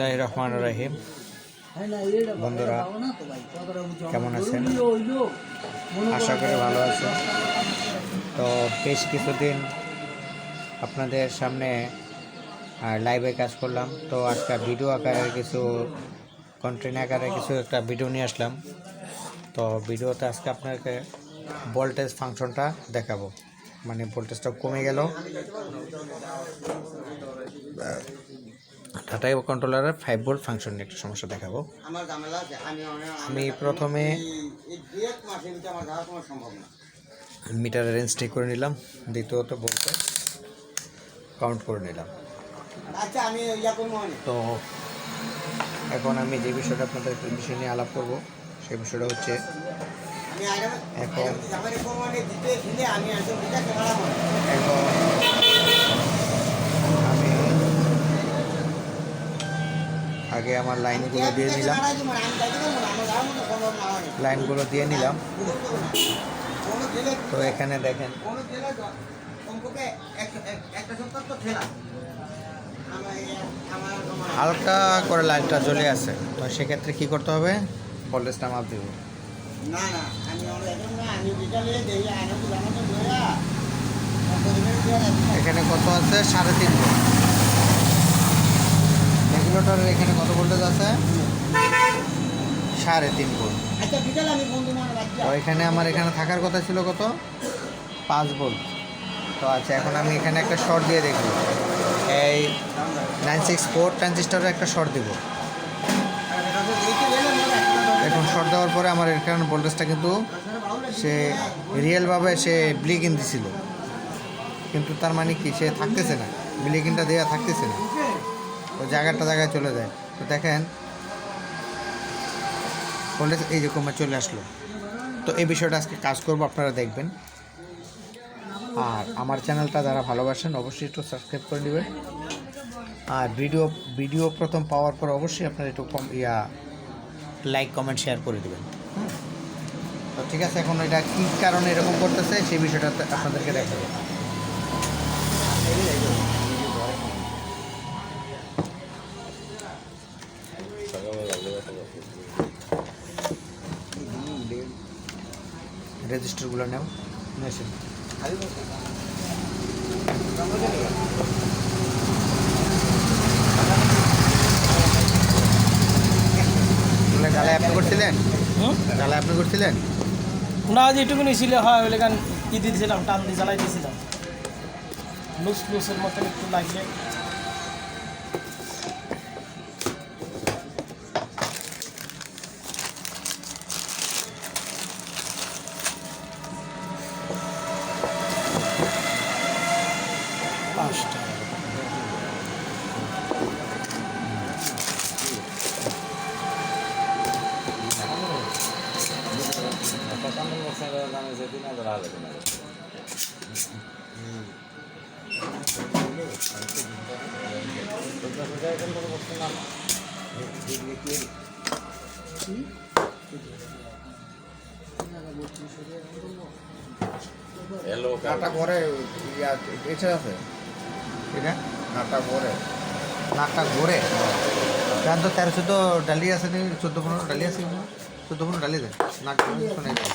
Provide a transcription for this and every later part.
বিসমিল্লাহ রহমান রহিম বন্ধুরা, কেমন আছেন? আশা করি ভালো আছেন। তো বেশ কিছুদিন আপনাদের সামনে লাইভে কাজ করলাম। তো আজকে ভিডিও আকারে কিছু কন্টেন্ট আকারে কিছু একটা ভিডিও নিয়ে আসলাম। তো ভিডিওতে আজকে আপনাকে ভোল্টেজ ফাংশনটা দেখাবো। মানে ভোল্টেজটা কমে গেল। টাটা কন্ট্রোলারের ফাইভ ভোল্ট ফাংশন নিয়ে একটা সমস্যা দেখাবো। আমি প্রথমে মিটারের রেঞ্জ ঠিক করে নিলাম দ্বিতীয়ত বলতে কাউন্ট করে নিলাম। আচ্ছা অনেক তো এখন আমি যে বিষয়টা আপনাদের বিষয় নিয়ে আলাপ করব সেই বিষয়টা হচ্ছে আমি আইডাম এখন কোনো অনেক দিতে দিলে আমি একদম দিতে পারলাম না এখন আমি আগে আমার লাইনগুলো দিয়ে নিলাম। লাইনগুলো দিয়ে নিলাম। তো এখানে দেখেন। হালকা করে লাইটটা জ্বলে আছে। তো সেক্ষেত্রে কি করতে হবে? ভোল্টেজটা মাপ দিব। এখানে কত আছে? সাড়ে তিন ভোল্ট রেগুলেটরের এখানে কত ভোল্টেজ আছে? সাড়ে তিন ভোল্ট আচ্ছা তো এখানে আমার এখানে থাকার কথা ছিল কত? পাঁচ ভোল্ট তো আচ্ছা এখন আমি এখানে একটা শর্ট দিয়ে দেখব এই নাইন সিক্স ফোর ট্রানজিস্টারে একটা শর্ট দিব। এখন শর্ট দেওয়ার পরে আমার এখানে ভোল্টেজটা কিন্তু সে রিয়েলভাবে সে ব্লিকিং দিছিল। কিন্তু তার মানে কি সে থাকতেছে না। ব্লিকিংটা দেওয়া থাকতেছে না। তো জায়গাটা জায়গায় চলে যায়। তো দেখেন ভোল্টেজ এই যে কমে চলে আসলো। তো এই বিষয়টা আজকে কাজ করব, আপনারা দেখবেন। আর আমার চ্যানেলটা যারা ভালোবাসেন, অবশ্যই একটু সাবস্ক্রাইব করে নেবেন। আর ভিডিও ভিডিও প্রথম পাওয়ার পর অবশ্যই আপনারা একটু কম, ইয়া লাইক কমেন্ট শেয়ার করে দেবেন? তো ঠিক আছে, এখন এটা কী কারণে এরকম করতেছে, সেই বিষয়টা আপনাদেরকে দেখাবো। রেজিস্টারগুলো নেও মেশিন জ্বালায় আপনি করছিলেন? আপনি করছিলেন? না হয় বলে গান ই দিয়েছিলাম টান দিয়ে জ্বালাই দিয়েছিলাম। লুস লুসের মতন একটু লাগলে ইয়া আছে। এটা? নাটা কারণ তো তেরো চোদ্দ ডালি আছে নি? চোদ্দ পনেরো ডালি আছে চোদ্দ পনেরো ডালি দেয় নাক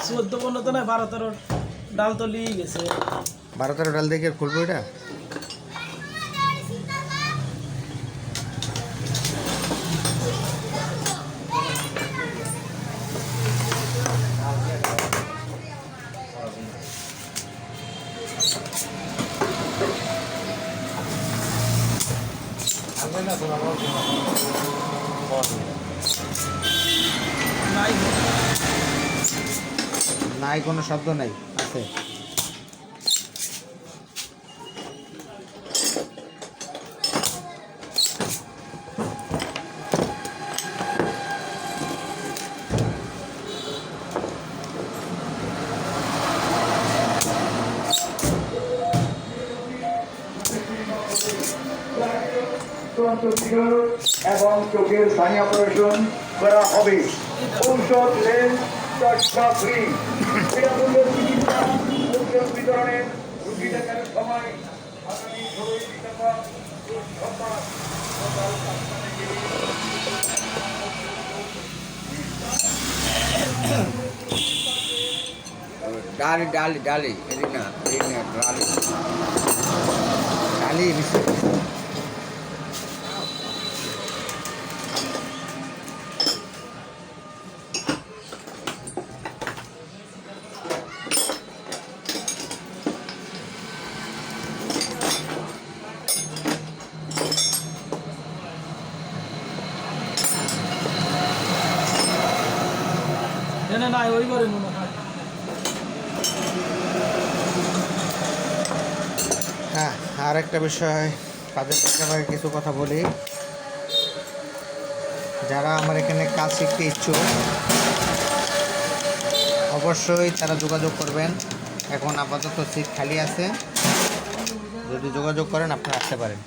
চোদ্দ পনেরো তো নয় বারো তেরো ডাল তো গেছে। বারো তেরো ডাল দিয়ে খুলবো এটা? নাই কোনো শব্দ নাই, আছে। এবং চোখের স্থানীয় অপারেশন করা হবে। ঔষধ লেন চশমা ফ্রি। বিতরণের রুগী দেখার সময় আগামী ষোলোই ডিসেম্বর ডালি ডালি ডালি, এদিক না এদিক না, ডালি। ডালি মিশে না না না মনে হয়। হ্যাঁ আর একটা বিষয় কাজের পাশাপাশি কিছু কথা বলি। যারা আমার এখানে কাজ শিখতে ইচ্ছুক, অবশ্যই তারা যোগাযোগ করবেন। এখন আপাতত সিট খালি আছে। যদি যোগাযোগ করেন, আপনারা আসতে পারেন।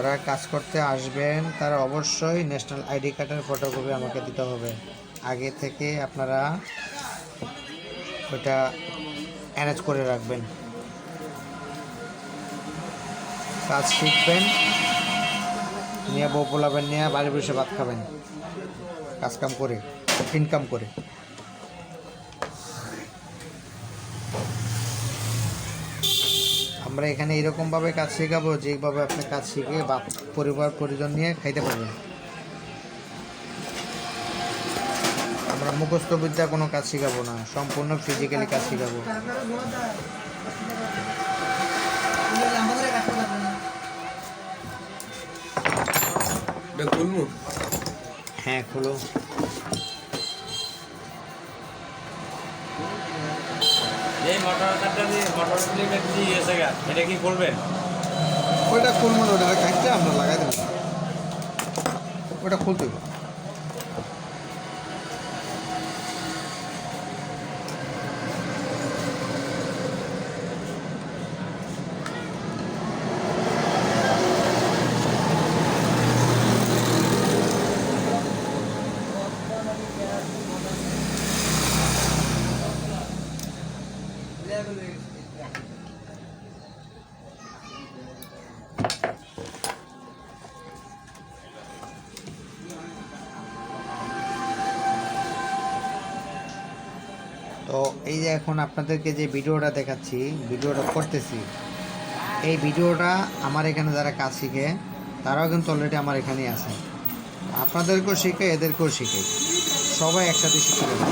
যারা কাজ করতে আসবেন, তারা অবশ্যই ন্যাশনাল আইডি কার্ডের ফটোকপি আমাকে দিতে হবে। আগে থেকে আপনারা ওইটা অ্যারেঞ্জ করে রাখবেন। কাজ শিখবেন, নিয়ে বউ পোলাবেন, নিয়ে বাড়ি বসে ভাত খাবেন। কাজকাম করে ইনকাম করে। আমরা এখানে এরকমভাবে কাজ শেখাবো যেভাবে আপনি কাজ শিখে বা পরিবার পরিজন নিয়ে খাইতে পারবেন। আমরা মুখস্থ বিদ্যা কোনো কাজ শেখাবো না সম্পূর্ণ ফিজিক্যালি কাজ শেখাবো। হ্যাঁ খুলো। এই মোটর কাটটা দিয়ে মোটর ফিল্মের দিয়ে গেছে গা এটা কি করবেন ওইটা খুলবো না, ওটা কাটতে আমরা লাগাই দেবো। ওটা খুলতে হবে। তো এই যে এখন আপনাদেরকে যে ভিডিওটা দেখাচ্ছি, ভিডিওটা করতেছি, এই ভিডিওটা আমার এখানে যারা কাজ শিখে, তারাও কিন্তু অলরেডি আমার এখানেই আছে। আপনাদেরকেও শিখে এদেরকেও শিখে সবাই একসাথে শিখে দেবে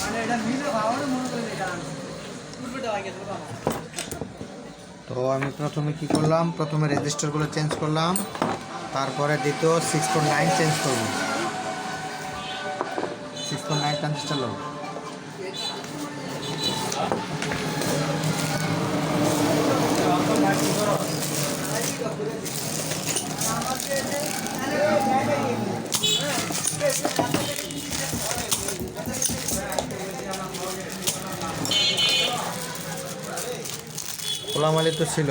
মানে এটা মিলে ভালো মনে করে এটা উঠবে দেওয়া গেছে বাবা তো আমি প্রথমে কি করলাম? প্রথমে রেজিস্টারগুলো চেঞ্জ করলাম। তারপরে দ্বিতীয় সিক্স টু নাইন চেঞ্জ করব। সিক্স টু নাইন ট্রানজিস্টার লোক কালামালি তো ছিল।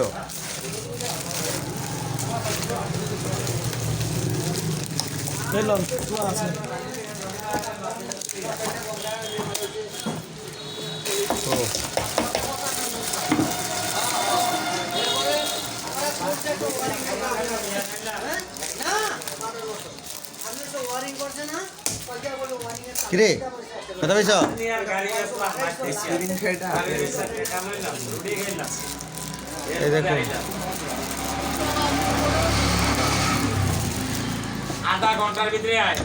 কিরে কথা পাইছ এই দেখুন। আধা ঘণ্টার ভিতরে আয়।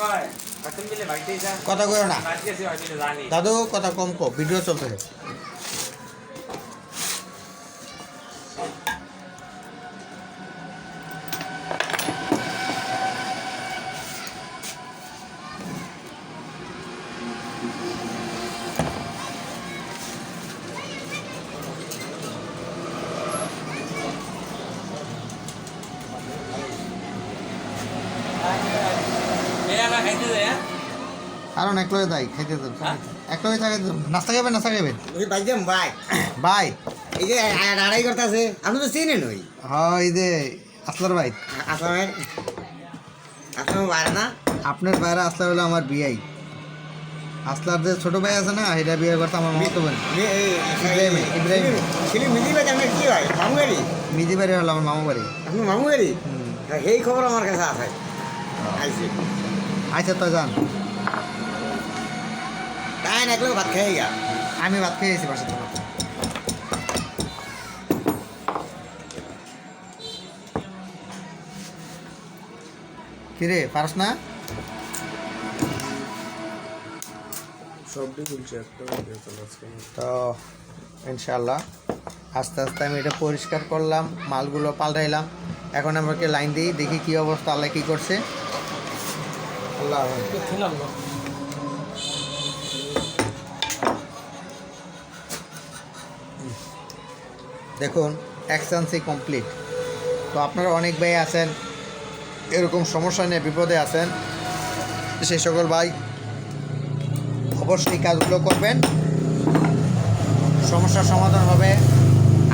কয় কথা কইও না। দাদু কথা কম কো ভিডিও চলতেছে। কারণ একলগে তাই খাইতে দেব একলগে থাকে নাস্তা খাবেন নাস্তা খাবেন ওই বাইজাম ভাই ভাই এই যে আড়াই করতেছে আপনি তো চিনেন ওই? হয় এই যে আসলার ভাই। আসলে আসলে বাইরে না? আপনার বাইরে আসলা হলো আমার বিয়াই। আসলার যে ছোট ভাই আছে না এটা বিয়ে করতে আমার মতো বোন ইব্রাহিম, ইব্রাহিম। ছেলে মিলি ভাই কি হয় মামু গাড়ি মিজি বাড়ি হলো আমার মামু বাড়ি আপনি মামু হুম। সেই খবর আমার কাছে আছে। আইসি আচ্ছা তো যান। তাই না একলো ভাত খেয়ে গা আমি ভাত খেয়ে গেছি বাসা থেকে কিরে পারস না? তো ইনশাল্লাহ আস্তে আস্তে আমি এটা পরিষ্কার করলাম মালগুলো পাল্টাইলাম। এখন আমাকে লাইন দিই দেখি কি অবস্থা আল্লাহ কি করছে। আল্লাহ দেখুন এক্সচেঞ্জই কমপ্লিট তো আপনারা অনেক ভাই আছেন এরকম সমস্যা নিয়ে বিপদে আছেন সেই সকল ভাই অবশ্যই কাজগুলো করবেন। সমস্যার সমাধান হবে।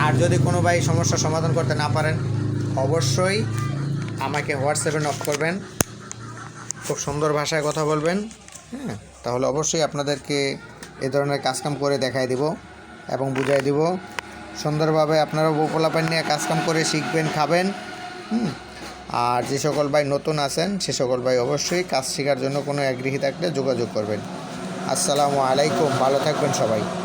আর যদি কোনো ভাই সমস্যার সমাধান করতে না পারেন অবশ্যই আমাকে হোয়াটসঅ্যাপে নক করবেন। খুব সুন্দর ভাষায় কথা বলবেন হ্যাঁ? তাহলে অবশ্যই আপনাদেরকে এ ধরনের কাজকাম করে দেখাই দিব এবং বুঝাই দিব। সুন্দরভাবে আপনারা উপলাপান নিয়ে কাজকাম করে শিখবেন, খাবেন, হুম? আর যে সকল ভাই নতুন আছেন, সে সকল ভাই অবশ্যই কাজ শেখার জন্য কোনো আগ্রহী থাকলে যোগাযোগ করবেন। আসসালামু আলাইকুম, ভালো থাকবেন সবাই।